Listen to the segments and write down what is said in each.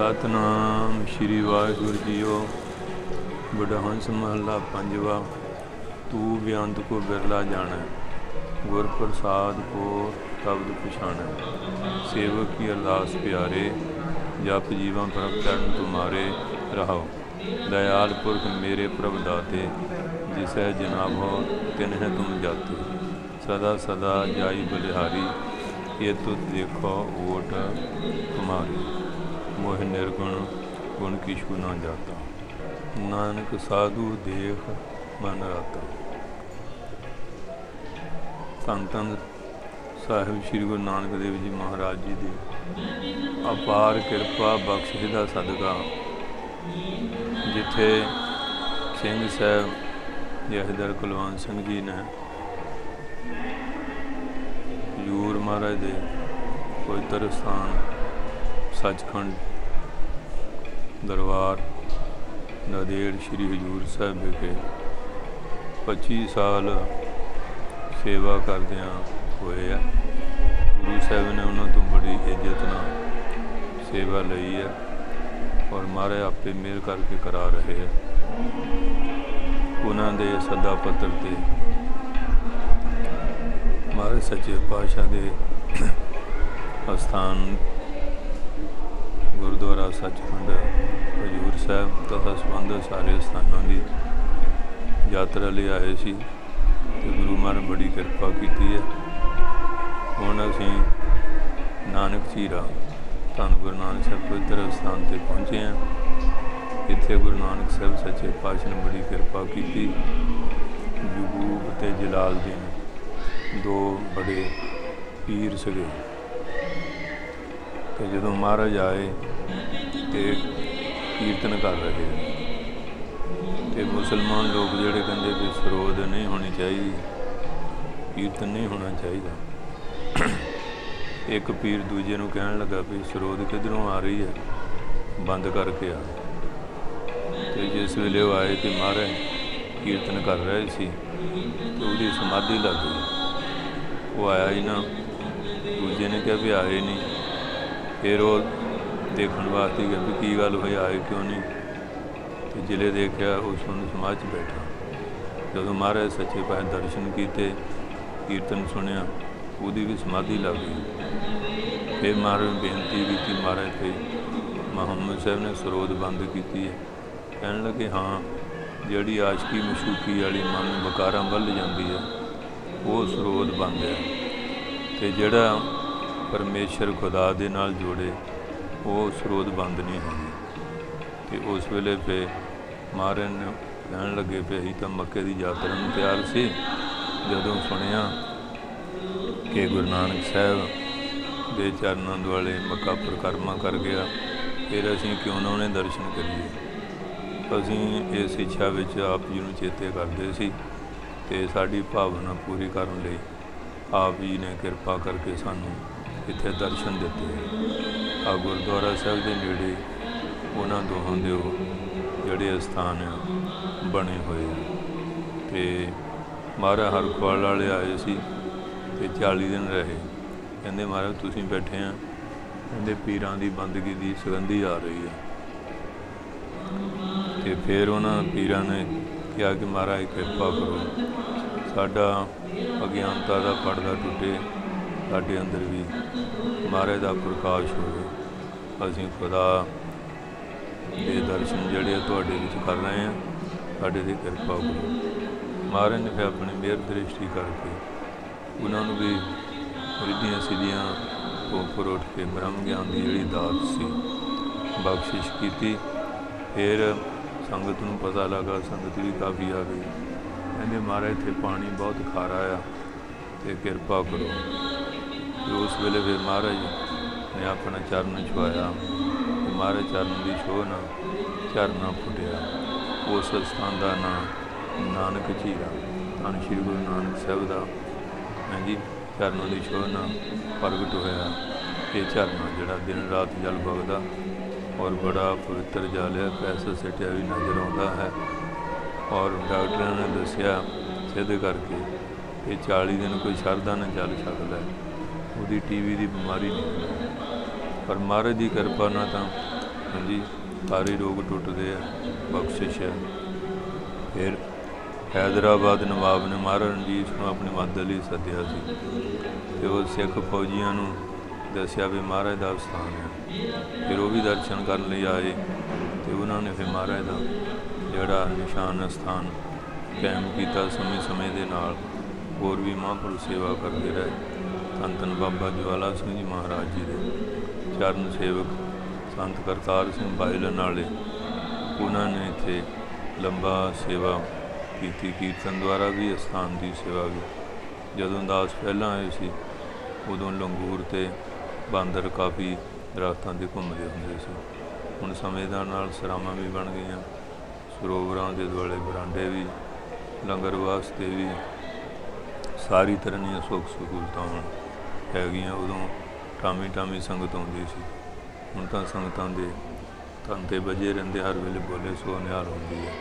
ਸਤਨਾਮ ਸ਼੍ਰੀ ਵਾਹਿਗੁਰੂ ਜੀਓ ਬੁਢਹੰਸ ਮਹੱਲਾ ਪੰਜਵਾ, ਤੂੰ ਬਿਆੰਤ ਕੋ ਬਿਰਲਾ ਜਾਣਾ, ਗੁਰ ਪ੍ਰਸਾਦ ਕੋ ਤਬਦ ਪਛਾਣੈ। ਸੇਵਕ ਕੀ ਅਰਦਾਸ ਪਿਆਰੇ, ਜਪ ਜੀਵਾਂ ਪ੍ਰਭ ਚਰਨ ਤੁਮਾਰੇ ਰਹਾਓ। ਦਇਆਲ ਪੁਰਖ ਮੇਰੇ ਪ੍ਰਭ ਦਾਤੇ, ਜਿਸੈ ਜਨਾਬ ਹੋ ਤਿਨਹਿ ਤੁਮ ਜਾਤੇ। ਸਦਾ ਸਦਾ ਜਾਈ ਬਲਿਹਾਰੀ, ਇਹ ਤੁਤ ਦੇਖੋ, ਓਟ ਤੁਮਾਰੀ। ਮੋਹ ਨਿਰਗੁਣ, ਗੁਣ ਕਿਛੂ ਨਾ ਜਾਤਾ। ਨਾਨਕ ਸਾਧੂ ਦੇਖ ਮਨ ਰਾਤਾ। ਧੰਨ ਧੰਨ ਸਾਹਿਬ ਸ੍ਰੀ ਗੁਰੂ ਨਾਨਕ ਦੇਵ ਜੀ ਮਹਾਰਾਜ ਜੀ ਦੀ ਅਪਾਰ ਕਿਰਪਾ ਬਖਸ਼ਿਸ਼ ਦਾ ਸਦਕਾ। ਜਿੱਥੇ ਸਿੰਘ ਸਾਹਿਬ ਜਹਦਰ ਕੁਲਵੰਤ ਸਿੰਘ ਜੀ ਨੇ ਹਜ਼ੂਰ ਮਹਾਰਾਜ ਦੇ ਪਵਿੱਤਰ ਸਥਾਨ, ਸੱਚਖੰਡ ਦਰਬਾਰ ਨਦੇੜ ਸ੍ਰੀ ਹਜੂਰ ਸਾਹਿਬ ਵਿਖੇ 25 ਸਾਲ ਸੇਵਾ ਕਰਦਿਆਂ ਹੋਏ ਆ। ਗੁਰੂ ਸਾਹਿਬ ਨੇ ਉਹਨਾਂ ਤੋਂ ਬੜੀ ਇੱਜ਼ਤ ਨਾਲ ਸੇਵਾ ਲਈ ਹੈ ਔਰ ਮਾਰੇ ਆਪੇ ਮਿਹਰ ਕਰਕੇ ਕਰਾ ਰਹੇ ਹੈ ਉਹਨਾਂ ਦੇ ਸੱਦਾ ਪੱਤਰ ਤੇ ਮਾਰੇ ਸੱਚੇ ਪਾਤਸ਼ਾਹ ਦੇ ਅਸਥਾਨ ਗੁਰਦੁਆਰਾ ਸੱਚਖੰਡ, ਹਜੂਰ ਸਾਹਿਬ ਤਥਾ ਸੰਬੰਧ ਸਾਰੇ ਸਥਾਨਾਂ ਦੀ ਯਾਤਰਾ ਲਈ ਆਏ ਸੀ ਤੇ ਗੁਰੂ ਮਹਾਰਾਜ ਬੜੀ ਕਿਰਪਾ ਕੀਤੀ ਹੈ। ਹੁਣ ਅਸੀਂ ਨਾਨਕ ਚੀਰਾ ਧੰਨ ਗੁਰੂ ਨਾਨਕ ਸਾਹਿਬ ਪਵਿੱਤਰ ਸਥਾਨ ਤੇ ਪਹੁੰਚੇ ਹਾਂ। ਇੱਥੇ ਗੁਰੂ ਨਾਨਕ ਸਾਹਿਬ ਸੱਚੇ ਪਾਤਸ਼ਾਹ ਨੇ ਬੜੀ ਕਿਰਪਾ ਕੀਤੀ। ਯੂਬ ਤੇ ਜਲਾਲਦੀਨ ਦੋ ਬੜੇ ਪੀਰ ਸਗੇ। ਤੇ ਜਦੋਂ ਮਹਾਰਾਜ ਆਏ ਤੇ ਕੀਰਤਨ ਕਰ ਰਹੇ ਤੇ ਮੁਸਲਮਾਨ ਲੋਕ ਜਿਹੜੇ ਕਹਿੰਦੇ ਵੀ ਸਰੋਦ ਨਹੀਂ ਹੋਣੀ ਚਾਹੀਦੀ, ਕੀਰਤਨ ਨਹੀਂ ਹੋਣਾ ਚਾਹੀਦਾ। ਇੱਕ ਪੀਰ ਦੂਜੇ ਨੂੰ ਕਹਿਣ ਲੱਗਾ ਵੀ ਸਰੋਦ ਕਿਧਰੋਂ ਆ ਰਹੀ ਹੈ? ਬੰਦ ਕਰਕੇ ਆ। ਤੇ ਜਿਸ ਵੇਲੇ ਉਹ ਆਏ ਤੇ ਮਹਾਰਾਜ ਕੀਰਤਨ ਕਰ ਰਹੇ ਸੀ ਤੇ ਉਹਦੀ ਸਮਾਧੀ ਲੱਗ ਗਈ। ਉਹ ਆਇਆ ਹੀ ਨਾ। ਦੂਜੇ ਨੇ ਕਿਹਾ ਵੀ ਆਏ ਨਹੀਂ। ਫਿਰ ਉਹ ਦੇਖਣ ਵਾਸਤੇ ਗਿਆ ਵੀ ਕੀ ਗੱਲ ਹੋਈ, ਆਏ ਕਿਉਂ ਨਹੀਂ। ਤੇ ਜਿਲੇ ਦੇਖਿਆ, ਉਹ ਸੁਣ ਸਮਾਜ 'ਚ ਬੈਠਾ। ਜਦੋਂ ਮਹਾਰਾਜ ਸੱਚੇ ਪਾਤਸ਼ਾਹ ਦਰਸ਼ਨ ਕੀਤੇ, ਕੀਰਤਨ ਸੁਣਿਆ, ਉਹਦੀ ਵੀ ਸਮਾਧੀ ਲੱਗ ਗਈ। ਫਿਰ ਮਹਾਰਾਜ ਨੂੰ ਬੇਨਤੀ ਕੀਤੀ ਮਹਾਰਾਜ ਤੇ, ਮੁਹੰਮਦ ਸਾਹਿਬ ਨੇ ਸਰੋਤ ਬੰਦ ਕੀਤੀ ਹੈ। ਕਹਿਣ ਲੱਗੇ, ਹਾਂ, ਜਿਹੜੀ ਆਸ਼ਕੀ ਮਸ਼ੂਕੀ ਵਾਲੀ ਮਨ ਨੂੰ ਬਕਾਰਾਂ ਵੱਲ ਜਾਂਦੀ ਹੈ, ਉਹ ਸਰੋਤ ਬੰਦ ਹੈ। ਤੇ ਜਿਹੜਾ ਪਰਮੇਸ਼ਰ ਖੁਦਾ ਦੇ ਨਾਲ ਜੋੜੇ, ਉਹ ਸਰੋਤ ਬੰਦ ਨਹੀਂ ਹੁੰਦੀ ਤੇ ਉਸ ਵੇਲੇ ਪੇ ਮਾਰਨ ਨੇ ਕਹਿਣ ਲੱਗੇ ਪਏ ਅਸੀਂ ਤਾਂ ਮੱਕੇ ਦੀ ਯਾਤਰਾ ਨੂੰ ਤਿਆਰ ਸੀ। ਜਦੋਂ ਸੁਣਿਆ ਕਿ ਗੁਰੂ ਨਾਨਕ ਸਾਹਿਬ ਦੇ ਚਰਨਾਂ ਦੁਆਲੇ ਮੱਕਾ ਪ੍ਰਕਰਮਾ ਕਰ ਗਿਆ, ਫਿਰ ਅਸੀਂ ਕਿਉਂ ਨਾ ਉਹਨੇ ਦਰਸ਼ਨ ਕਰੀਏ? ਅਸੀਂ ਇਸ ਇੱਛਾ ਵਿੱਚ ਆਪ ਜੀ ਨੂੰ ਚੇਤੇ ਕਰਦੇ ਸੀ ਤੇ ਸਾਡੀ ਭਾਵਨਾ ਪੂਰੀ ਕਰਨ ਲਈ ਆਪ ਜੀ ਨੇ ਕਿਰਪਾ ਕਰਕੇ ਸਾਨੂੰ ਇੱਥੇ ਦਰਸ਼ਨ ਦਿੱਤੇ। ਆ ਗੁਰਦੁਆਰਾ ਸਾਹਿਬ ਦੇ ਨੇੜੇ ਉਹਨਾਂ ਦੋਹਾਂ ਦੇ ਉਹ ਜਿਹੜੇ ਸਥਾਨ ਆ ਬਣੇ ਹੋਏ ਆ। ਤੇ ਮਹਾਰਾਜ ਹਰਖਵਾਲ ਵਾਲੇ ਆਏ ਸੀ ਤੇ 40 ਦਿਨ ਰਹੇ। ਕਹਿੰਦੇ, ਮਹਾਰਾਜ, ਤੁਸੀਂ ਬੈਠੇ ਆ। ਕਹਿੰਦੇ, ਪੀਰਾਂ ਦੀ ਬੰਦਗੀ ਦੀ ਸੁਗੰਧੀ ਆ ਰਹੀ ਹੈ ਤੇ ਫਿਰ ਉਹਨਾਂ ਪੀਰਾਂ ਨੇ ਕਿਹਾ ਕਿ, ਮਹਾਰਾਜ, ਕਿਰਪਾ ਕਰੋ। ਸਾਡਾ ਅਗਿਆਨਤਾ ਦਾ ਪਰਦਾ ਟੁੱਟੇ। ਸਾਡੇ ਅੰਦਰ ਵੀ ਮਹਾਰਾਜ ਦਾ ਪ੍ਰਕਾਸ਼ ਹੋਵੇ। ਅਸੀਂ ਖੁਦਾ ਦੇ ਦਰਸ਼ਨ ਜਿਹੜੇ ਆ ਤੁਹਾਡੇ ਵਿੱਚ ਕਰ ਰਹੇ ਆ ਸਾਡੇ ਦੀ ਕਿਰਪਾ ਕਰੋ ਮਹਾਰਾਜ ਨੇ ਫਿਰ ਆਪਣੀ ਮਿਹਰ ਦ੍ਰਿਸ਼ਟੀ ਕਰਕੇ ਉਹਨਾਂ ਨੂੰ ਵੀ ਰਿੱਧੀਆਂ ਸਿੱਧੀਆਂ ਉੱਪਰ ਉੱਠ ਕੇ ਬ੍ਰਹਮ ਗਿਆਨ ਦੀ ਜਿਹੜੀ ਦਾਤ ਸੀ, ਬਖਸ਼ਿਸ਼ ਕੀਤੀ। ਫਿਰ ਸੰਗਤ ਨੂੰ ਪਤਾ ਲੱਗਾ, ਸੰਗਤ ਵੀ ਕਾਫੀ ਆ ਗਈ। ਕਹਿੰਦੇ ਮਹਾਰਾਜ ਇੱਥੇ ਪਾਣੀ ਬਹੁਤ ਖਾਰਾ ਆ ਤੇ ਕਿਰਪਾ ਕਰੋ। ਤੇ ਉਸ ਵੇਲੇ ਫਿਰ ਮਹਾਰਾਜ ਨੇ ਆਪਣਾ ਚਰਨ ਛੁਆਇਆ ਮਹਾਰਾਜ ਚਰਨ ਦੀ ਛੋਹ ਨਾਲ ਝਰਨਾ ਫੁੱਟਿਆ। ਉਸ ਸਥਾਨ ਦਾ ਨਾਮ ਨਾਨਕ ਝੀਰਾ ਧੰਨ ਸ਼੍ਰੀ ਗੁਰੂ ਨਾਨਕ ਸਾਹਿਬ ਦਾ ਹਾਂਜੀ ਚਰਨਾਂ ਦੀ ਛੋਹ ਨਾਲ ਪ੍ਰਗਟ ਹੋਇਆ। ਇਹ ਝਰਨਾ ਜਿਹੜਾ ਦਿਨ ਰਾਤ ਜਲ ਵਗਦਾ ਔਰ ਬੜਾ ਪਵਿੱਤਰ ਜਲ ਹੈ, ਪੈਸਾ ਸਿੱਟਿਆ ਵੀ ਨਜ਼ਰ ਆਉਂਦਾ ਹੈ। ਔਰ ਡਾਕਟਰਾਂ ਨੇ ਦੱਸਿਆ ਸਿੱਧ ਕਰਕੇ ਇਹ 40 ਦਿਨ ਕੋਈ ਸ਼ਰਧਾ ਨਾਲ ਚੱਲ ਸਕਦਾ ਹੈ। ਉਹਦੀ ਟੀਵੀ ਦੀ ਬਿਮਾਰੀ ਨਹੀਂ। ਪਰ ਮਹਾਰਾਜ ਦੀ ਕਿਰਪਾ ਨਾਲ ਤਾਂ ਹਾਂਜੀ, ਸਾਰੇ ਰੋਗ ਟੁੱਟਦੇ ਆ, ਬਖਸ਼ਿਸ਼ ਹੈ ਫਿਰ ਹੈਦਰਾਬਾਦ ਨਵਾਬ ਨੇ ਮਹਾਰਾਜ ਰਣਜੀਤ ਨੂੰ ਆਪਣੀ ਮਦਦ ਲਈ ਸੱਦਿਆ ਸੀ ਤੇ ਉਹ ਸਿੱਖ ਫੌਜੀਆਂ ਨੂੰ ਦੱਸਿਆ ਵੀ ਮਹਾਰਾਜ ਦਾ ਸਥਾਨ ਹੈ ਫਿਰ ਉਹ ਵੀ ਦਰਸ਼ਨ ਕਰਨ ਲਈ ਆਏ ਤੇ ਉਹਨਾਂ ਨੇ ਫਿਰ ਮਹਾਰਾਜ ਦਾ ਜਿਹੜਾ ਨਿਸ਼ਾਨ ਸਥਾਨ ਕਾਇਮ ਕੀਤਾ ਸਮੇਂ ਸਮੇਂ ਦੇ ਨਾਲ। ਹੋਰ ਵੀ ਮਹਾਂਪੁਰਸ਼ ਸੇਵਾ ਕਰਦੇ ਰਹੇ। ਧੰਨ ਧੰਨ ਬਾਬਾ ਜਵਾਲਾ ਸਿੰਘ ਜੀ ਮਹਾਰਾਜ ਜੀ ਦੇ ਚਰਨ ਸੇਵਕ ਸੰਤ ਕਰਤਾਰ ਸਿੰਘ ਬਾਇਲਨ ਵਾਲੇ ਉਹਨਾਂ ਨੇ ਇੱਥੇ ਲੰਬਾ ਸੇਵਾ ਕੀਤੀ, ਕੀਰਤਨ ਦੁਆਰਾ ਵੀ, ਅਸਥਾਨ ਦੀ ਸੇਵਾ ਵੀ। ਜਦੋਂ ਦਾਸ ਪਹਿਲਾਂ ਆਏ ਸੀ, ਉਦੋਂ ਲੰਗੂਰ ਤੇ ਬਾਂਦਰ ਕਾਫੀ ਦਰਖਤਾਂ ਤੇ ਘੁੰਮਦੇ ਹੁੰਦੇ ਸੀ। ਹੁਣ ਸਮੇਂ ਦੇ ਨਾਲ ਸਰਾਵਾਂ ਵੀ ਬਣ ਗਈਆਂ, ਸਰੋਵਰਾਂ ਦੇ ਦੁਆਲੇ ਬਰਾਂਡੇ ਵੀ, ਲੰਗਰ ਵਾਸਤੇ ਵੀ, ਸਾਰੀ ਤਰ੍ਹਾਂ ਦੀਆਂ ਸੁੱਖ ਸਹੂਲਤਾਂ ਹਨ ਹੁਣ ਹੈਗੀਆਂ, ਉਦੋਂ ਟਾਮੀ ਟਾਮੀ ਸੰਗਤ ਆਉਂਦੀ ਸੀ। ਹੁਣ ਤਾਂ ਸੰਗਤਾਂ ਦੇ ਤਨ ਤੇ ਵਜੇ ਰਹਿੰਦੇ, ਹਰ ਵੇਲੇ ਬੋਲੇ ਸੋ ਨਿਹਾਲ ਹੁੰਦੀ ਹੈ।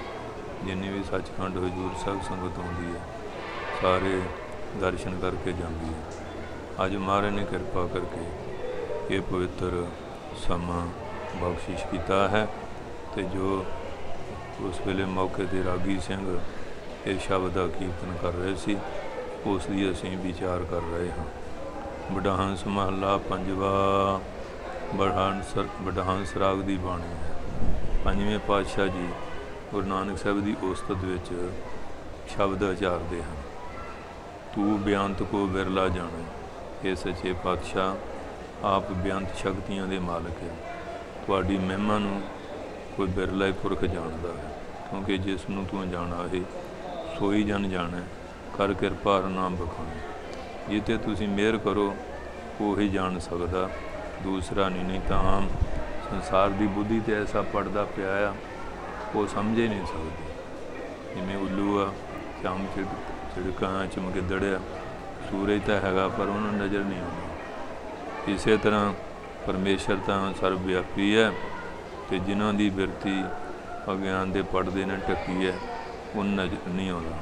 ਜਿੰਨੀ ਵੀ ਸੱਚਖੰਡ ਹਜੂਰ ਸਾਹਿਬ ਸੰਗਤ ਆਉਂਦੀ ਹੈ। ਸਾਰੇ ਦਰਸ਼ਨ ਕਰਕੇ ਜਾਂਦੀ ਹੈ। ਅੱਜ ਮਹਾਰਾਜ ਨੇ ਕਿਰਪਾ ਕਰਕੇ ਇਹ ਪਵਿੱਤਰ ਸਮਾਂ ਬਖਸ਼ਿਸ਼ ਕੀਤਾ ਹੈ ਤੇ ਜੋ ਉਸ ਵੇਲੇ ਮੌਕੇ ਤੇ ਰਾਗੀ ਸਿੰਘ ਇਹ ਸ਼ਬਦ ਦਾ ਕੀਰਤਨ ਕਰ ਰਹੇ ਸੀ, ਉਸ ਦੀ ਅਸੀਂ ਵਿਚਾਰ ਕਰ ਰਹੇ ਹਾਂ। ਬਡਾਹੰਸ ਮਹੱਲਾ ਪੰਜਵਾ ਬਡਾਹੰਸ ਬਡਾਹੰਸ ਰਾਗ ਦੀ ਬਾਣੀ ਹੈ। ਪੰਜਵੇਂ ਪਾਤਸ਼ਾਹ ਜੀ ਗੁਰੂ ਨਾਨਕ ਸਾਹਿਬ ਦੀ ਉਸਤਤ ਵਿੱਚ ਸ਼ਬਦ ਉਚਾਰਦੇ ਹਨ। ਤੂੰ ਬਿਆੰਤ ਕੋ ਬਿਰਲਾ ਜਾਣੇ ਇਹ ਸੱਚੇ ਪਾਤਸ਼ਾਹ, ਆਪ ਬਿਆੰਤ ਸ਼ਕਤੀਆਂ ਦੇ ਮਾਲਕ ਹੈ। ਤੁਹਾਡੀ ਮਹਿਮਾ ਨੂੰ ਕੋਈ ਬਿਰਲਾ ਹੀ ਪੁਰਖ ਜਾਣਦਾ ਹੈ, ਕਿਉਂਕਿ ਜਿਸ ਨੂੰ ਤੂੰ ਜਾਣਾ ਹੈ ਸੋਈ ਜਨ ਜਾਣੈ, ਕਰ ਕਿਰਪਾ ਨਾਮ ਬਖਾਣੇ ਜਿੱਤੇ ਤੁਸੀਂ ਮਿਹਰ ਕਰੋ, ਉਹ ਹੀ ਜਾਣ ਸਕਦਾ। ਦੂਸਰਾ ਨਹੀਂ ਨਹੀਂ ਤਾਂ ਆਮ ਸੰਸਾਰ ਦੀ ਬੁੱਧੀ ਤੇ ਐਸਾ ਪੜਦਾ ਪਿਆ ਆ, ਉਹ ਸਮਝੇ ਨਹੀਂ ਸਕਦੀ। ਜਿਵੇਂ ਉੱਲੂ ਆ ਚਮ ਚਿੜ, ਚਿੜਕਾਂ ਚਮਗਿੱਦੜਿਆ ਸੂਰਜ ਤਾਂ ਹੈਗਾ ਪਰ ਉਹਨੂੰ ਨਜ਼ਰ ਨਹੀਂ ਆਉਂਦਾ। ਇਸੇ ਤਰ੍ਹਾਂ ਪਰਮੇਸ਼ਰ ਤਾਂ ਸਰਵ ਵਿਆਪੀ ਹੈ ਤੇ ਜਿਨ੍ਹਾਂ ਦੀ ਬਿਰਤੀ ਅਗਿਆਨ ਦੇ ਪਰਦੇ ਨਾਲ ਢੱਕੀ ਹੈ, ਉਹ ਨਜ਼ਰ ਨਹੀਂ ਆਉਂਦਾ।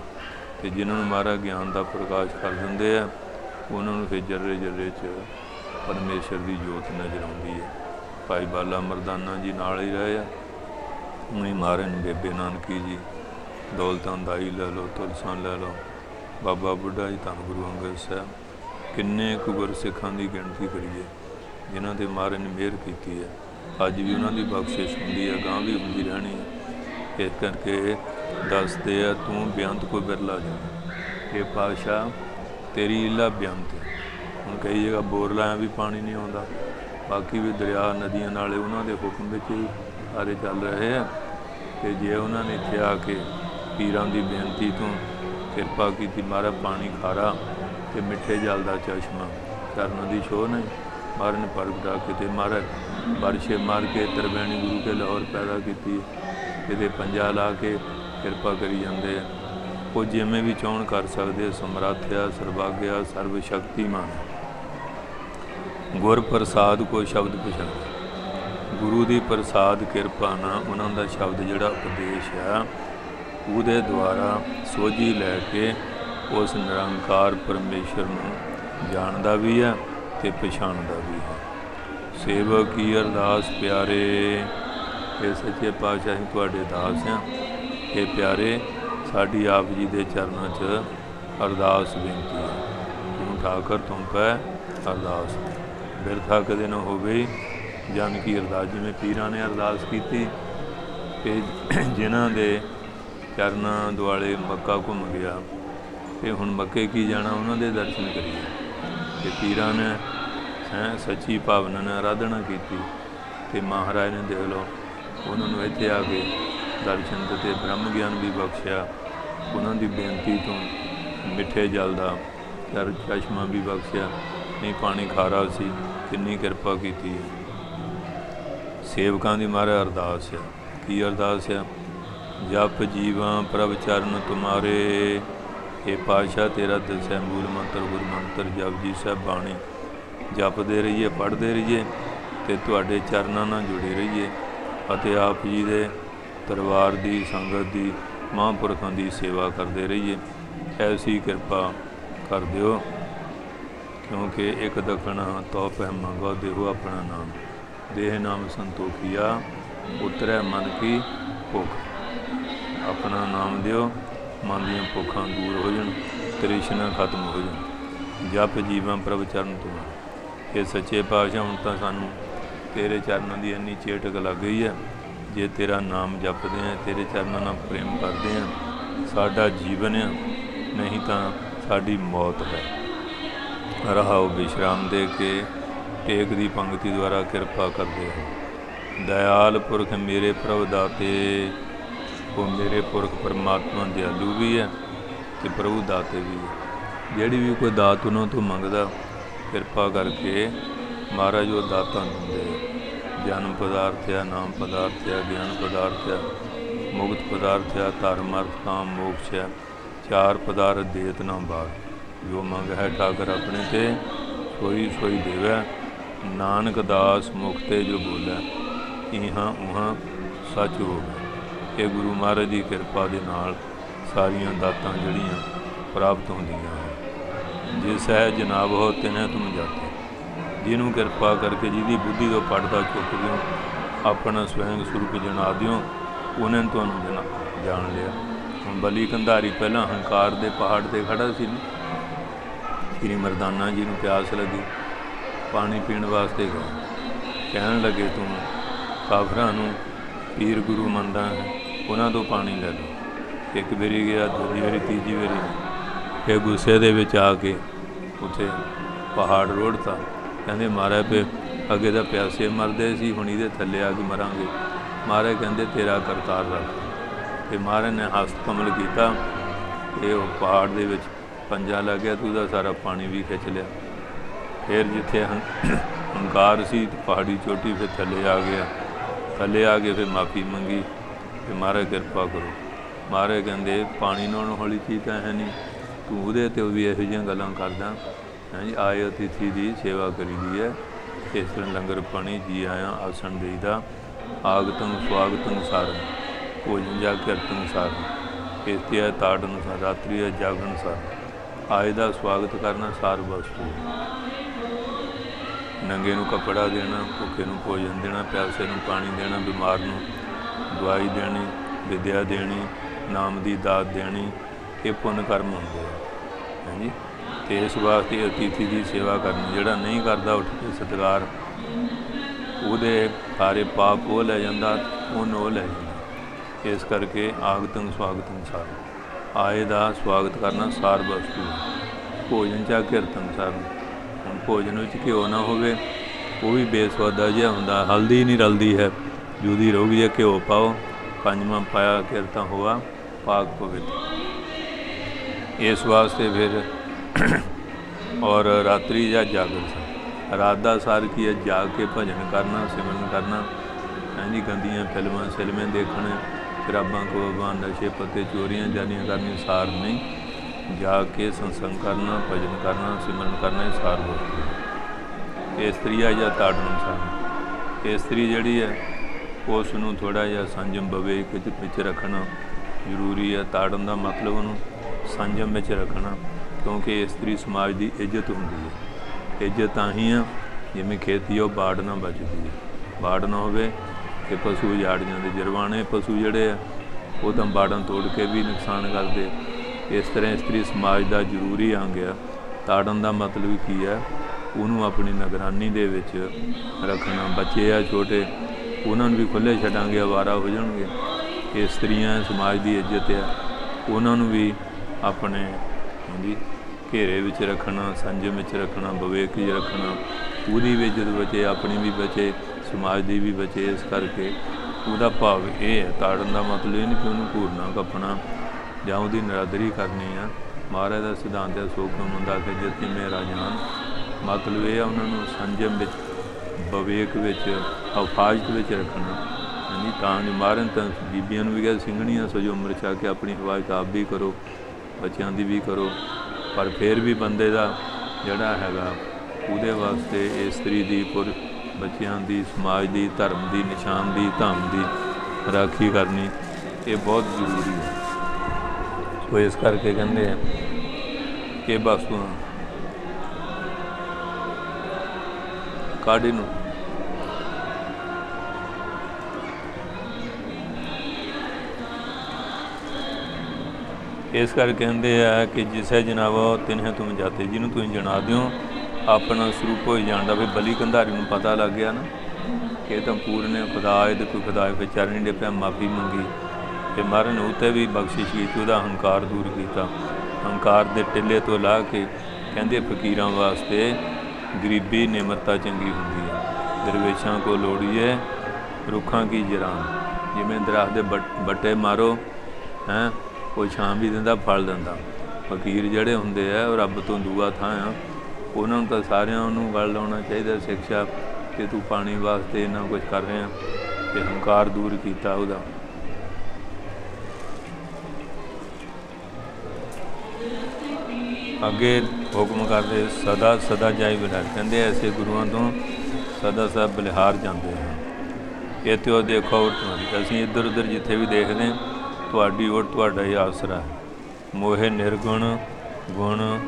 ਤੇ ਜਿਨ੍ਹਾਂ ਨੂੰ ਮਾਰਾ ਗਿਆਨ ਦਾ ਪ੍ਰਕਾਸ਼ ਕਰ ਦਿੰਦੇ ਆ ਉਹਨਾਂ ਨੂੰ ਫਿਰ ਜਰਰੇ ਜਰੇ 'ਚ ਪਰਮੇਸ਼ਰ ਦੀ ਜੋਤ ਨਜ਼ਰ ਆਉਂਦੀ ਹੈ। ਭਾਈ ਬਾਲਾ ਮਰਦਾਨਾ ਜੀ ਨਾਲ ਹੀ ਰਹੇ ਆ। ਉਹਨੇ ਮਾਰੇ ਨੇ ਬੇਬੇ ਨਾਨਕੀ ਜੀ, ਦੌਲਤਾਂ ਦਾਈ ਲੈ ਲਓ ਤੁਲਸਾਂ ਲੈ ਲਓ। ਬਾਬਾ ਬੁੱਢਾ ਜੀ, ਧੰਨ ਗੁਰੂ ਅੰਗਦ ਸਾਹਿਬ, ਕਿੰਨੇ ਕੁ ਗੁਰਸਿੱਖਾਂ ਦੀ ਗਿਣਤੀ ਕਰੀਏ, ਜਿਨ੍ਹਾਂ ਤੇ ਮਹਾਰਾਜ ਨੇ ਮਿਹਰ ਕੀਤੀ ਹੈ। ਅੱਜ ਵੀ ਉਹਨਾਂ ਦੀ ਬਖਸ਼ਿਸ਼ ਹੁੰਦੀ ਹੈ ਗਾਂ ਵੀ ਹੁੰਦੀ ਰਹਿਣੀ ਹੈ। ਇਸ ਕਰਕੇ ਦੱਸਦੇ ਆ, ਤੂੰ ਬਿਆੰਤ ਕੋ ਬਿਰਲਾ ਜਾ। ਇਹ ਪਾਸ਼ਾ ਤੇਰੀ ਇਲਾ ਬਿਆੰਤ ਹੁਣ ਕਈ ਜਗ੍ਹਾ ਬੋਰ ਲਾਇਆ ਵੀ ਪਾਣੀ ਨਹੀਂ ਆਉਂਦਾ। ਬਾਕੀ ਵੀ ਦਰਿਆ, ਨਦੀਆਂ ਨਾਲੇ ਉਹਨਾਂ ਦੇ ਹੁਕਮ ਵਿੱਚ ਹੀ ਸਾਰੇ ਚੱਲ ਰਹੇ ਆ। ਤੇ ਜੇ ਉਹਨਾਂ ਨੇ ਇੱਥੇ ਆ ਕੇ ਪੀਰਾਂ ਦੀ ਬੇਨਤੀ ਤੋਂ ਕਿਰਪਾ ਕੀਤੀ, ਮਾਰਾ ਪਾਣੀ ਖਾਰਾ ਤੇ ਮਿੱਠੇ ਜਲ ਦਾ ਚਸ਼ਮਾ ਚਰਨਾਂ ਦੀ ਛੋਹ ਨਹੀਂ। ਮਾਰਨ ਪ੍ਰਗਟਾ ਕਿਤੇ ਮਾਰਾ ਬਾਰਿਸ਼ੇ ਮਾਰ ਕੇ ਤਰਵੈਣੀ ਗੁਰੂ ਕੇ ਲਾਹੌਰ ਪੈਦਾ ਕੀਤੀ ਇਹਦੇ ਪੰਜਾ ਲਾ ਕੇ ਕਿਰਪਾ ਕਰੀ ਜਾਂਦੇ ਆ। ਉਹ ਜਿਵੇਂ ਵੀ ਚਾਹਣ ਕਰ ਸਕਦੇ ਸਮਰੱਥ ਆ ਸਰਵਾਗਿਆ ਸਰਵ ਸ਼ਕਤੀਮਾਨ ਗੁਰ ਪ੍ਰਸਾਦ ਕੋ ਸ਼ਬਦ ਪਛਾਣ ਗੁਰੂ ਦੀ ਪ੍ਰਸਾਦ ਕਿਰਪਾ ਨਾਲ ਉਹਨਾਂ ਦਾ ਸ਼ਬਦ ਜਿਹੜਾ ਉਪਦੇਸ਼ ਆ, ਉਹਦੇ ਦੁਆਰਾ ਸੋਝੀ ਲੈ ਕੇ ਉਸ ਨਿਰੰਕਾਰ ਪਰਮੇਸ਼ਰ ਨੂੰ ਜਾਣਦਾ ਵੀ ਹੈ ਤੇ ਪਛਾਣਦਾ ਵੀ ਹੈ। ਸੇਵਕ ਕੀ ਅਰਦਾਸ ਪਿਆਰੇ? ਇਹ ਸੱਚੇ ਪਾਤਸ਼ਾਹ ਜੀ, ਤੁਹਾਡੇ ਦਾਸ ਆ। ਇਹ ਪਿਆਰੇ ਸਾਡੀ ਆਪ ਜੀ ਦੇ ਚਰਨਾਂ 'ਚ ਅਰਦਾਸ ਬੇਨਤੀ ਹੈ। ਤੂੰ ਠਾਕਰ ਤੁਮ ਪੈ ਅਰਦਾਸ। ਬਿਰਥਾ ਕਦੇ ਨਾ ਹੋਵੇ, ਜਨ ਕੀ ਅਰਦਾਸ। ਜਿਵੇਂ ਪੀਰਾਂ ਨੇ ਅਰਦਾਸ ਕੀਤੀ ਕਿ ਜਿਨ੍ਹਾਂ ਦੇ ਚਰਨਾਂ ਦੁਆਲੇ ਮੱਕਾ ਘੁੰਮ ਗਿਆ, ਤੇ ਹੁਣ ਮੱਕੇ ਕੀ ਜਾਣਾ, ਉਹਨਾਂ ਦੇ ਦਰਸ਼ਨ ਕਰੀਏ। ਤੇ ਪੀਰਾਂ ਨੇ ਹੈ, ਸੱਚੀ ਭਾਵਨਾ ਨਾਲ ਆਰਾਧਨਾ ਕੀਤੀ, ਤੇ ਮਹਾਰਾਜ ਨੇ ਦੇਖ ਲਓ, ਉਹਨਾਂ ਨੂੰ ਇੱਥੇ ਆ ਕੇ ਦਰਸ਼ਨ ਦਿੱਤੇ ਬ੍ਰਹਮ ਗਿਆਨ ਵੀ ਬਖਸ਼ਿਆ। ਉਹਨਾਂ ਦੀ ਬੇਨਤੀ ਤੋਂ ਮਿੱਠੇ ਜਲ ਦਾ ਚਰ ਚਸ਼ਮਾ ਵੀ ਬਖਸ਼ਿਆ। ਨਹੀਂ ਪਾਣੀ ਖਾਰਾ ਸੀ, ਕਿੰਨੀ ਕਿਰਪਾ ਕੀਤੀ ਸੇਵਕਾਂ ਦੀ ਮਾਰੇ ਅਰਦਾਸ ਹੈ। ਕੀ ਅਰਦਾਸ ਹੈ? ਜਪ ਜੀਵਾਂ ਪ੍ਰਭ ਚਰਨ ਤੁਮਾਰੇ। ਇਹ ਪਾਸ਼ਾ ਤੇਰਾ ਦਸੈ ਮੂਲ ਮੰਤਰ, ਗੁਰ ਮੰਤਰ, ਜਪ ਜੀ ਸਾਹਿਬ ਬਾਣੀ। ਜਪਦੇ ਰਹੀਏ, ਪੜ੍ਹਦੇ ਰਹੀਏ ਤੇ ਤੁਹਾਡੇ ਚਰਨਾਂ ਨਾਲ ਜੁੜੇ ਰਹੀਏ ਅਤੇ ਆਪ ਜੀ ਦੇ ਪਰਿਵਾਰ ਦੀ, ਸੰਗਤ ਦੀ, ਮਹਾਂਪੁਰਖਾਂ ਦੀ ਸੇਵਾ ਕਰਦੇ ਰਹੀਏ। ਐਸੀ ਕਿਰਪਾ ਕਰ ਦਿਓ, ਕਿਉਂਕਿ ਇੱਕ ਦਖਣਾ ਤੋ ਪਹਿ ਮੰਗੋ, ਦੇਹੋ ਆਪਣਾ ਨਾਮ। ਦੇਹ ਨਾਮ ਸੰਤੋਖੀਆ ਉਤਰੈ ਮਨ ਕੀ ਭੁੱਖ। ਆਪਣਾ ਨਾਮ ਦਿਓ, ਮਨ ਦੀਆਂ ਭੁੱਖਾਂ ਦੂਰ ਹੋ ਜਾਣ, ਤ੍ਰਿਸ਼ਨਾ ਖਤਮ ਹੋ ਜਾਣ। ਜਪ ਜੀਵਾਂ ਪ੍ਰਭ ਚਰਨ ਤੋਂ ਇਹ ਸੱਚੇ ਪਾਤਸ਼ਾਹ, ਹੁਣ ਤਾਂ ਸਾਨੂੰ ਤੇਰੇ ਚਰਨਾਂ ਦੀ ਇੰਨੀ ਚੇਟਕ ਲੱਗ ਗਈ ਹੈ। ਜੇ ਤੇਰਾ ਨਾਮ ਜਪਦੇ ਆ, ਤੇਰੇ ਚਰਨਾਂ ਨਾਲ ਪ੍ਰੇਮ ਕਰਦੇ ਆ, ਸਾਡਾ ਜੀਵਨ ਆ, ਨਹੀਂ ਤਾਂ ਸਾਡੀ ਮੌਤ ਹੈ। ਰਹਾਉ ਵਿਸ਼ਰਾਮ ਦੇ ਕੇ ਟੇਕ ਦੀ ਪੰਕਤੀ ਦੁਆਰਾ ਕਿਰਪਾ ਕਰਦੇ ਹੋ ਦਇਆਲ ਪੁਰਖ ਮੇਰੇ ਪ੍ਰਭ ਦਾਤੇ, ਉਹ ਮੇਰੇ ਪੁਰਖ ਪਰਮਾਤਮਾ ਦਿਆਲੂ ਵੀ ਹੈ ਤੇ ਪ੍ਰਭੂ ਦਾਤੇ ਵੀ ਹੈ। ਜਿਹੜੀ ਵੀ ਕੋਈ ਦਾਤ ਉਹਨਾਂ ਤੋਂ ਮੰਗਦਾ, ਕਿਰਪਾ ਕਰਕੇ ਮਹਾਰਾਜ ਉਹ ਦਾਤਾ ਨੂੰ ਆ। ਜਨਮ ਪਦਾਰਥ ਆ ਨਾਮ ਪਦਾਰਥ ਆ ਗਿਆਨ ਪਦਾਰਥ ਹੈ ਮੁਕਤ ਪਦਾਰਥ ਆ ਧਰਮ ਅਰਥ, ਕਾਮ ਮੋਕਸ਼ ਹੈ ਚਾਰ ਪਦਾਰਥ ਦੇਤ ਨਾ ਬਾਗ ਜੋ ਮੰਗ ਹੈ ਠਾਕਰ ਆਪਣੇ ਤੇ, ਸੋਈ ਸੋਈ ਦੇਵੈ। ਨਾਨਕ ਦਾਸ ਮੁਖਤੇ ਜੋ ਬੋਲੇ ਇਹਾਂ ਉਹਾਂ ਸੱਚ ਹੋਵੇ। ਇਹ ਗੁਰੂ ਮਹਾਰਾਜ ਦੀ ਕਿਰਪਾ ਦੇ ਨਾਲ ਸਾਰੀਆਂ ਦਾਤਾਂ ਜਿਹੜੀਆਂ ਪ੍ਰਾਪਤ ਹੁੰਦੀਆਂ ਹਨ। ਜਿਸ ਹੈ ਜਨਾਬ ਹੋ ਤਿਨੈ ਤੁਮ ਜਾਤੇ। ਜਿਹਨੂੰ ਕਿਰਪਾ ਕਰਕੇ ਜਿਹਦੀ ਬੁੱਧੀ ਤੋਂ ਪੜਦਾ ਚੁੱਕ ਦਿਓ ਆਪਣਾ ਸਵੈੰਗ ਸਰੂਪ ਜਣਾ ਦਿਓ, ਉਹਨੇ ਤੁਹਾਨੂੰ ਜਣਾ ਜਾਣ ਲਿਆ। ਹੁਣ ਬਲੀ ਕੰਧਾਰੀ ਪਹਿਲਾਂ ਹੰਕਾਰ ਦੇ ਪਹਾੜ ਤੇ ਖੜਾ ਸੀ ਸ੍ਰੀ ਮਰਦਾਨਾ ਜੀ ਨੂੰ ਪਿਆਸ ਲੱਗੀ, ਪਾਣੀ ਪੀਣ ਵਾਸਤੇ ਗਏ। ਕਹਿਣ ਲੱਗੇ, ਤੂੰ ਕਾਫਰਾਂ ਨੂੰ ਪੀਰ ਗੁਰੂ ਮੰਨਦਾ ਹੈ, ਉਹਨਾਂ ਤੋਂ ਪਾਣੀ ਲੈ ਲਓ। ਇੱਕ ਵਾਰੀ ਗਿਆ, ਦੂਜੀ ਵਾਰੀ, ਤੀਜੀ ਵਾਰੀ। ਫਿਰ ਗੁੱਸੇ ਦੇ ਵਿੱਚ ਆ ਕੇ ਉੱਥੇ ਪਹਾੜ ਰੋੜਤਾ। ਕਹਿੰਦੇ ਮਹਾਰਾਜ ਪੇ ਅੱਗੇ ਤਾਂ ਪਿਆਸੇ ਮਰਦੇ ਸੀ, ਹੁਣ ਇਹਦੇ ਥੱਲੇ ਆ ਕੇ ਮਰਾਂਗੇ। ਮਹਾਰਾਜ ਕਹਿੰਦੇ ਤੇਰਾ ਕਰਤਾਰ ਰੱਖ। ਤੇ ਮਹਾਰਾਜ ਨੇ ਹਸਤ ਕਮਲ ਕੀਤਾ ਇਹ ਉਹ ਪਹਾੜ ਦੇ ਵਿੱਚ ਪੰਜਾ ਲੱਗ ਗਿਆ ਤੂੰ ਉਹਦਾ ਸਾਰਾ ਪਾਣੀ ਵੀ ਖਿੱਚ ਲਿਆ। ਫਿਰ ਜਿੱਥੇ ਹੰਕਾਰ ਸੀ ਪਹਾੜੀ ਚੋਟੀ ਫਿਰ ਥੱਲੇ ਆ ਗਿਆ। ਥੱਲੇ ਆ ਕੇ ਫਿਰ ਮਾਫੀ ਮੰਗੀ ਕਿ ਮਹਾਰਾਜ ਕਿਰਪਾ ਕਰੋ। ਮਹਾਰਾਜ ਕਹਿੰਦੇ, ਪਾਣੀ ਨਾਲ ਹੌਲੀ ਚੀਜ਼ ਤਾਂ ਹੈ ਨਹੀਂ। ਤੂੰ ਉਹਦੇ ਤੇ ਵੀ ਇਹੋ ਜਿਹੀਆਂ ਗੱਲਾਂ ਕਰਦਾ। ਹਾਂਜੀ, ਆਏ ਅਤਿਥੀ ਦੀ ਸੇਵਾ ਕਰੀਦੀ ਹੈ। ਇਸ ਤਰ੍ਹਾਂ ਲੰਗਰ ਪਾਣੀ ਜੀ ਆਇਆਂ, ਆਸਣ ਦੇਈਦਾ। ਆਗਤੰ ਸਵਾਗਤੰ ਸਾਰਨ ਭੋਜਨ ਜਾ ਕਰਤੰ ਸਾਰਨ ਇਸਤੇ ਹੈ ਤਾੜਨ ਅਨੁਸਾਰ, ਰਾਤਰੀ ਹੈ ਜਾਗਣ ਸਾਰ ਆਏ ਦਾ ਸਵਾਗਤ ਕਰਨਾ ਸਾਰ ਵਸਤੂ। ਨੰਗੇ ਨੂੰ ਕੱਪੜਾ ਦੇਣਾ, ਭੁੱਖੇ ਨੂੰ ਭੋਜਨ ਦੇਣਾ, ਪਿਆਸੇ ਨੂੰ ਪਾਣੀ ਦੇਣਾ, ਬਿਮਾਰ ਨੂੰ ਦਵਾਈ ਦੇਣੀ, ਵਿਦਿਆ ਦੇਣੀ, ਨਾਮ ਦੀ ਦਾਤ ਦੇਣੀ, ਇਹ ਪੁੰਨ ਕਰਮ ਹੁੰਦੇ ਆ। ਹਾਂਜੀ। ਤੇ ਇਸ ਵਾਸਤੇ ਅਤੀਥੀ ਦੀ ਸੇਵਾ ਕਰਨੀ। ਜਿਹੜਾ ਨਹੀਂ ਕਰਦਾ, ਉੱਠ ਕੇ ਸਤਿਕਾਰ, ਉਹਦੇ ਸਾਰੇ ਪਾਪ ਉਹ ਲੈ ਜਾਂਦਾ, ਉਹਨੂੰ ਉਹ ਲੈ ਜਾਂਦਾ। ਇਸ ਕਰਕੇ ਆਗਤੰ ਸਵਾਗਤੰ ਸਾਰ। ਆਏ ਦਾ ਸਵਾਗਤ ਕਰਨਾ ਸਾਰ ਵਸਤੂ। ਹੈ। ਭੋਜਨ ਚਾ ਕੀਰਤਨ ਸਾਰ। ਹੁਣ ਭੋਜਨ ਵਿੱਚ ਘਿਓ ਨਾ ਹੋਵੇ, ਉਹ ਵੀ ਬੇਸਵਾਦਾ ਜਿਹਾ ਹੁੰਦਾ। ਹਲਦੀ ਨਹੀਂ ਰਲਦੀ ਹੈ। ਜੂਦੀ ਰਹੂਗੀ ਜੇ ਘਿਓ ਪਾਓ। ਪੰਜਵਾਂ ਪਾਇਆ ਕੀਰਤਨ ਹੋਆ, ਪਾਕ ਪਵਿੱਤ ਇਸ ਵਾਸਤੇ ਫਿਰ ਔਰ ਰਾਤਰੀ ਜਾਂ ਜਾਗਰ ਸਾ ਰਾਤ ਦਾ ਸਾਰ ਕੀ ਹੈ? ਜਾਗ ਕੇ ਭਜਨ ਕਰਨਾ, ਸਿਮਰਨ ਕਰਨਾ। ਹਾਂਜੀ ਗੰਦੀਆਂ ਫਿਲਮਾਂ ਸਿਲਮੇ ਦੇਖਣੇ ਸ਼ਰਾਬਾਂ ਕਬਾਬਾਂ, ਨਸ਼ੇ ਪੱਤੇ, ਚੋਰੀਆਂ ਜਾਨੀਆਂ ਕਰਨੀ ਸਾਰ ਨਹੀਂ। ਜਾ ਕੇ ਸੰਸੰਗ ਕਰਨਾ, ਭਜਨ ਕਰਨਾ, ਸਿਮਰਨ ਕਰਨਾ, ਇਹ ਸਾਰ ਹੋ ਇਸਤਰੀ ਆ ਜਾਂ ਤਾੜਨ ਸਾਰ? ਇਸਤਰੀ ਜਿਹੜੀ ਹੈ, ਉਸ ਨੂੰ ਥੋੜਾ ਜਿਹਾ ਸੰਜਮ ਵਿਵੇਕ ਵਿੱਚ ਵਿੱਚ ਰੱਖਣਾ ਜ਼ਰੂਰੀ ਹੈ। ਤਾੜਨ ਦਾ ਮਤਲਬ ਉਹਨੂੰ ਸੰਜਮ ਵਿੱਚ ਰੱਖਣਾ। ਕਿਉਂਕਿ ਇਸਤਰੀ ਸਮਾਜ ਦੀ ਇੱਜ਼ਤ ਹੁੰਦੀ ਹੈ। ਇੱਜ਼ਤ ਤਾਂ ਹੀ ਆ ਜਿਵੇਂ ਖੇਤੀ ਉਹ ਬਾੜ ਨਾ ਬਚਦੀ ਹੈ। ਬਾੜ ਨਾ ਹੋਵੇ ਕਿ ਪਸ਼ੂ ਉਜਾੜ ਜਾਂਦੇ ਜਰਵਾਣੇ ਪਸ਼ੂ ਜਿਹੜੇ ਆ, ਉਹ ਤਾਂ ਬਾੜਾਂ ਤੋੜ ਕੇ ਵੀ ਨੁਕਸਾਨ ਕਰਦੇ ਇਸ ਤਰ੍ਹਾਂ ਇਸਤਰੀ ਸਮਾਜ ਦਾ ਜ਼ਰੂਰੀ ਅੰਗ ਆ। ਤਾੜਨ ਦਾ ਮਤਲਬ ਕੀ ਆ? ਉਹਨੂੰ ਆਪਣੀ ਨਿਗਰਾਨੀ ਦੇ ਵਿੱਚ ਰੱਖਣਾ। ਬੱਚੇ ਆ, ਛੋਟੇ, ਉਹਨਾਂ ਨੂੰ ਵੀ ਖੁੱਲੇ ਛੱਡਾਂਗੇ, ਆਵਾਰਾ ਹੋ ਜਾਣਗੇ। ਇਸਤਰੀਆਂ ਸਮਾਜ ਦੀ ਇੱਜ਼ਤ ਆ। ਉਹਨਾਂ ਨੂੰ ਵੀ ਆਪਣੇ ਹਾਂਜੀ ਘੇਰੇ ਵਿੱਚ ਰੱਖਣਾ ਸੰਜਮ ਵਿੱਚ ਰੱਖਣਾ, ਵਿਵੇਕ ਵਿੱਚ ਰੱਖਣਾ, ਉਹਦੀ ਵੀ ਇੱਜ਼ਤ ਬਚੇ, ਆਪਣੀ ਵੀ ਬਚੇ, ਸਮਾਜ ਦੀ ਵੀ ਬਚੇ, ਇਸ ਕਰਕੇ ਉਹਦਾ ਭਾਵ ਇਹ ਹੈ, ਤਾੜਨ ਦਾ ਮਤਲਬ ਇਹ ਨਹੀਂ ਕਿ ਉਹਨੂੰ ਘੂਰਨਾ ਕੱਪਣਾ ਜਾਂ ਉਹਦੀ ਨਰਾਦਰੀ ਕਰਨੀ ਆ। ਮਹਾਰਾਜ ਦਾ ਸਿਧਾਂਤ ਹੈ ਸੋ ਕਮ ਹੁੰਦਾ ਕਿ ਜਿਤਿ ਮੇਰਾ ਜਾਨ ਮਤਲਬ ਇਹ ਆ ਉਹਨਾਂ ਨੂੰ ਸੰਜਮ ਵਿੱਚ, ਵਿਵੇਕ ਵਿੱਚ, ਹਫਾਜ਼ਤ ਵਿੱਚ ਰੱਖਣਾ। ਹਾਂਜੀ ਤਾਂ ਜੋ ਮਾਰਨ ਤਾਂ ਬੀਬੀਆਂ ਨੂੰ ਵੀ ਕਿਹਾ, ਸਿੰਘਣੀਆਂ ਸਜੋ ਉਮਰ ਚਾ ਕੇ ਆਪਣੀ ਹਿਫਾਜ਼ਤ ਆਪ ਵੀ ਕਰੋ। ਬੱਚਿਆਂ ਦੀ ਵੀ ਕਰੋ, ਪਰ ਫਿਰ ਵੀ ਬੰਦੇ ਦਾ ਜਿਹੜਾ ਹੈਗਾ, ਉਹਦੇ ਵਾਸਤੇ ਇਸਤਰੀ ਦੀ ਪੁਰ ਬੱਚਿਆਂ ਦੀ, ਸਮਾਜ ਦੀ, ਧਰਮ ਦੀ, ਨਿਸ਼ਾਨ ਦੀ, ਧਾਮ ਦੀ ਰਾਖੀ ਕਰਨੀ, ਇਹ ਬਹੁਤ ਜ਼ਰੂਰੀ ਹੈ। ਸੋ ਇਸ ਕਰਕੇ ਕਹਿੰਦੇ ਆ ਕਿ ਬਸ ਕਾੜੀ ਨੂੰ ਇਸ ਕਰਕੇ ਕਹਿੰਦੇ ਆ ਕਿ ਜਿਸੇ ਜਨਾਬੋ ਤਿਨਹਿ ਤੁਮ ਜਾਤੇ, ਜਿਹਨੂੰ ਤੁਸੀਂ ਜਣਾ ਦਿਓ। ਆਪਣਾ ਸਰੂਪ ਹੋਈ ਜਾਣਦਾ ਵੀ ਬਲੀ ਕੰਧਾਰੀ ਨੂੰ ਪਤਾ ਲੱਗ ਗਿਆ ਨਾ, ਕਿ ਇਹ ਤਾਂ ਪੂਰਨੇ ਖੁਦਾ ਇਹਦੇ ਕੋਈ ਖੁਦਾ ਫਿਰ ਚਰਨੀ ਦੇ ਪਿਆ, ਮਾਫੀ ਮੰਗੀ। ਤੇ ਮਰਨ ਨੇ ਉਤੇ ਵੀ ਬਖਸ਼ਿਸ਼ ਕੀਤੀ, ਉਹਦਾ ਹੰਕਾਰ ਦੂਰ ਕੀਤਾ। ਹੰਕਾਰ ਦੇ ਟਿੱਲੇ ਤੋਂ ਲਾ ਕੇ ਕਹਿੰਦੇ ਫਕੀਰਾਂ ਵਾਸਤੇ ਗਰੀਬੀ ਨਿਮਰਤਾ ਚੰਗੀ ਹੁੰਦੀ ਹੈ। ਦਰਵੇਸ਼ਾਂ ਕੋ ਲੋੜੀਏ ਰੁੱਖਾਂ ਕੀ ਜਰਾਂ ਜਿਵੇਂ ਦਰਖਤ ਦੇ ਬੱਟੇ ਮਾਰੋ, ਹੈ ਕੋਈ ਛਾਂ ਵੀ ਦਿੰਦਾ ਫਲ ਦਿੰਦਾ ਫਕੀਰ ਜਿਹੜੇ ਹੁੰਦੇ ਆ ਉਹ ਰੱਬ ਤੋਂ ਦੂਆ ਥਾਂ ਆ। ਉਹਨਾਂ ਨੂੰ ਤਾਂ ਸਾਰਿਆਂ ਨੂੰ ਗੱਲ ਲਾਉਣਾ ਚਾਹੀਦਾ ਸਿੱਖਿਆ ਕਿ ਤੂੰ ਪਾਣੀ ਵਾਸਤੇ ਇੰਨਾ ਕੁਝ ਕਰ ਰਿਹਾ ਤੇ ਹੰਕਾਰ ਦੂਰ ਕੀਤਾ ਉਹਦਾ। ਅੱਗੇ ਹੁਕਮ ਕਰਦੇ ਸਦਾ ਸਦਾ ਜਾਈ ਬਿਲਾਰ ਕਹਿੰਦੇ ਐਸੇ ਗੁਰੂਆਂ ਤੋਂ ਸਦਾ ਸਦਾ ਬਲਿਹਾਰ ਜਾਂਦੇ ਹਨ ਇਹ ਤੇ ਉਹ ਦੇਖੋ ਉਰ ਅਸੀਂ ਇੱਧਰ ਉੱਧਰ ਜਿੱਥੇ ਵੀ ਦੇਖਦੇ ਹਾਂ, ਤੁਹਾਡੀ ਔਰ ਤੁਹਾਡਾ ਹੀ ਆਸਰਾ ਹੈ। ਮੋਹਿ ਨਿਰਗੁਣ, ਗੁਣ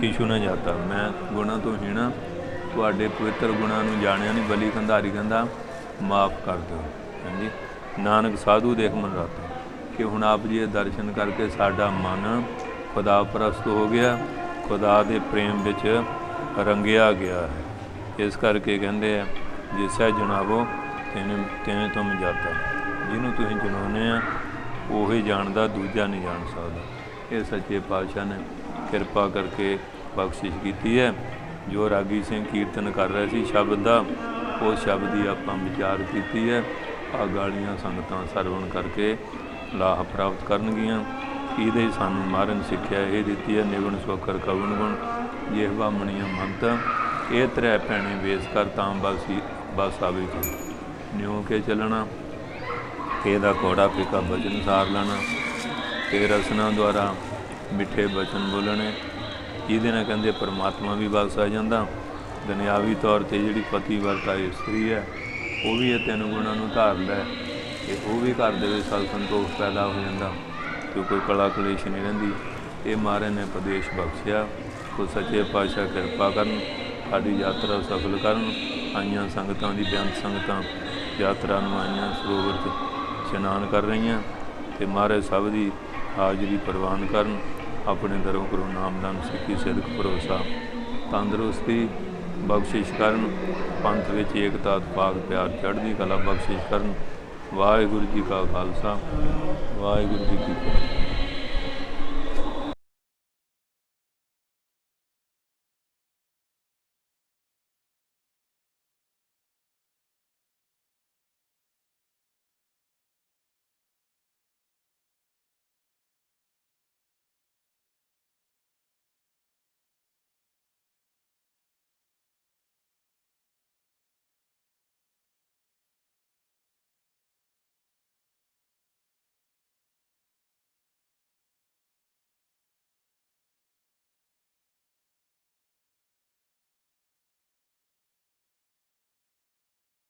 ਕਿਛੂ ਨਾ ਜਾਤਾ। ਮੈਂ ਗੁਣਾਂ ਤੋਂ ਹੀਣਾ ਤੁਹਾਡੇ ਪਵਿੱਤਰ ਗੁਣਾਂ ਨੂੰ ਜਾਣਿਆ ਨਹੀਂ, ਬਲੀ ਕੰਧਾਰੀ ਕੰਧਾ, ਮਾਫ ਕਰ ਦਿਓ। ਹਾਂਜੀ। ਨਾਨਕ ਸਾਧੂ ਦੇਖ ਮਨ ਰਾਤਾ। ਕਿ ਹੁਣ ਆਪ ਜੀ ਦੇ ਦਰਸ਼ਨ ਕਰਕੇ ਸਾਡਾ ਮਨ ਖੁਦਾ ਪ੍ਰਸਤ ਹੋ ਗਿਆ। ਖੁਦਾ ਦੇ ਪ੍ਰੇਮ ਵਿੱਚ ਰੰਗਿਆ ਗਿਆ ਹੈ। ਇਸ ਕਰਕੇ ਕਹਿੰਦੇ ਆ ਜਿਸਾ ਜਨਾਬੋ, ਤੈਨੂੰ ਤੈਨੂੰ ਤੁਮ ਜਾਤਾ। ਜਿਹਨੂੰ ਤੁਸੀਂ ਜਨਾਉਂਦੇ ਆ ਉਹੀ ਜਾਣਦਾ, ਦੂਜਾ ਨਹੀਂ ਜਾਣ ਸਕਦਾ। ਇਹ ਸੱਚੇ ਪਾਤਸ਼ਾਹ ਨੇ ਕਿਰਪਾ ਕਰਕੇ ਬਖਸ਼ਿਸ਼ ਕੀਤੀ ਹੈ। ਜੋ ਰਾਗੀ ਸਿੰਘ ਕੀਰਤਨ ਕਰ ਰਿਹਾ ਸੀ ਸ਼ਬਦ ਦਾ, ਉਹ ਸ਼ਬਦ ਦੀ ਆਪਾਂ ਵਿਚਾਰ ਕੀਤੀ ਹੈ। ਆ ਗਾਲੀਆਂ ਸੰਗਤਾਂ ਸਰਵਣ ਕਰਕੇ ਲਾਹ ਪ੍ਰਾਪਤ ਕਰਨਗੀਆਂ। ਇਹਦੇ ਸਾਨੂੰ ਮਾਰਨ ਸਿੱਖਿਆ ਇਹ ਦਿੱਤੀ ਹੈ। ਨਿਗੁਣ ਸੋਖਰ ਕਵਣ ਗੁਣ ਜਿਹਵਾ ਮਣੀਆਂ ਮੰਤ। ਇਹ ਤਰੇ ਭੈਣੇ ਵੇਸ ਕਰ ਤਾਂ ਬਸੀ ਬਸ ਆਵੇ ਜੀ। ਨਿਉ ਕੇ ਚੱਲਣਾ। ਤੇ ਦਾ ਕੋੜਾ ਫਿਕਾ ਬਚਨ ਸਾਰ ਲੈਣਾ, ਤੇ ਰਸਨਾ ਦੁਆਰਾ ਮਿੱਠੇ ਬਚਨ ਬੋਲਣੇ। ਜਿਹਦੇ ਨਾਲ ਕਹਿੰਦੇ ਪਰਮਾਤਮਾ ਵੀ ਬਸ ਆ ਜਾਂਦਾ। ਦੁਨਿਆਵੀ ਤੌਰ ਤੇ ਜਿਹੜੀ ਪਤੀ ਵਰਤਾ ਇਸਤਰੀ ਹੈ, ਉਹ ਵੀ ਇਹ ਤਿੰਨ ਗੁਣਾਂ ਨੂੰ ਧਾਰਦਾ ਲੈ, ਤੇ ਉਹ ਵੀ ਘਰ ਦੇ ਵਿੱਚ ਸਲ ਸੰਤੋਖ ਪੈਦਾ ਹੋ ਜਾਂਦਾ ਕਿ ਕੋਈ ਕਲਾ ਕਲੇਸ਼ ਨਹੀਂ ਰਹਿੰਦੀ। ਇਹ ਮਹਾਰਾਜ ਨੇ ਪ੍ਰਦੇਸ਼ ਬਖਸ਼ਿਆ। ਕੋ ਸੱਚੇ ਪਾਤਸ਼ਾਹ ਕਿਰਪਾ ਕਰਨ, ਸਾਡੀ ਯਾਤਰਾ ਸਫਲ ਕਰਨ, ਆਈਆਂ ਸੰਗਤਾਂ ਦੀ ਬੇਅੰਤ ਸੰਗਤਾਂ, ਯਾਤਰਾ ਨੂੰ ਆਈਆਂ ਸਰੋਵਰ 'ਚ ਇਸ਼ਨਾਨ ਕਰ ਰਹੀਆਂ ਤੇ ਮਹਾਰਾਜ ਸਭ ਦੀ ਹਾਜ਼ਰੀ ਪ੍ਰਵਾਨ ਕਰਨ, ਆਪਣੇ ਦਰੋਂ ਕਰੋ ਨਾਮਦਾਨ ਸਿੱਖੀ ਸਿਦਕ ਭਰੋਸਾ, ਤੰਦਰੁਸਤੀ ਬਖਸ਼ਿਸ਼ ਕਰਨ, ਪੰਥ ਵਿੱਚ ਏਕਤਾ ਪਾਕ ਪਿਆਰ ਚੜ੍ਹਦੀ ਕਲਾ ਬਖਸ਼ਿਸ਼ ਕਰਨ। ਵਾਹਿਗੁਰੂ ਜੀ ਕਾ ਖਾਲਸਾ, ਵਾਹਿਗੁਰੂ ਜੀ ਕੀ ਫਤਿਹ।